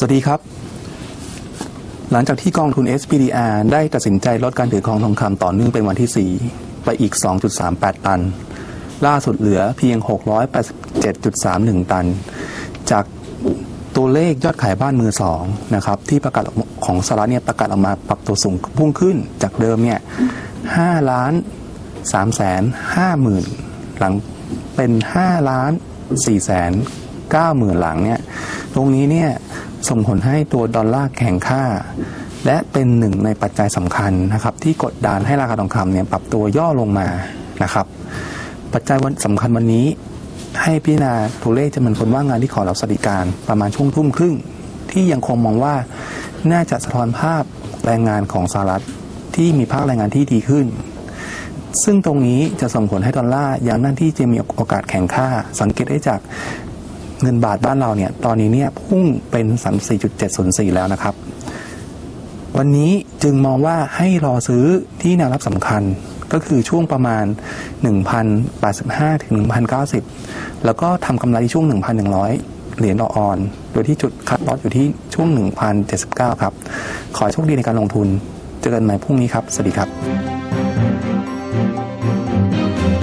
สวัสดีครับ หลังจากที่กองทุน SPDR ได้ตัดสินใจลดการถือครองทองคำต่อเนื่องเป็นวันที่ 4 ไปอีก 2.38 ตัน ล่าสุดเหลือเพียง 687.31 ตัน จากตัวเลขยอดขายบ้านมือสองนะครับที่ประกาศของสหรัฐเนี่ยประกาศออกมาปรับตัวสูงพุ่งขึ้นจากเดิมเนี่ย5ล้าน3แสน5หมื่นหลังเป็น 5 ล้าน4แสน9หมื่นหลังเนี่ยตรงนี้เนี่ย ส่งผลให้ตัวดอลลาร์แข็งค่า และเป็นหนึ่งในปัจจัยสำคัญนะครับ ที่กดดันให้ราคาทองคำเนี่ยปรับตัวย่อลงมานะครับ ปัจจัยวันสำคัญวันนี้ ให้พิจารณาตัวเลขจำนวนคนว่างงานที่ขอรับสวัสดิการประมาณช่วงทุ่มครึ่ง ที่ยังคงมองว่าน่าจะสะท้อนภาพแรงงานของสหรัฐที่มีภาคแรงงานที่ดีขึ้น ซึ่งตรงนี้จะส่งผลให้ดอลลาร์ยังนั่นที่จะมีโอกาสแข็งค่า สังเกตได้จาก เงินบาทบ้านเราเนี่ยตอนนี้เนี่ยพุ่งเป็น 34.704 แล้วนะครับ วันนี้จึงมองว่าให้รอซื้อที่แนวรับสำคัญก็คือช่วงประมาณ 1,085 ถึง 1,090 แล้วก็ทำกำไรที่ช่วง 1,100 เหรียญต่อออน โดยที่จุดคัดลอสอยู่ที่ช่วง 1,079 ครับ ขอโชคดีในการลงทุน เจอกันใหม่พรุ่งนี้ครับ สวัสดีครับ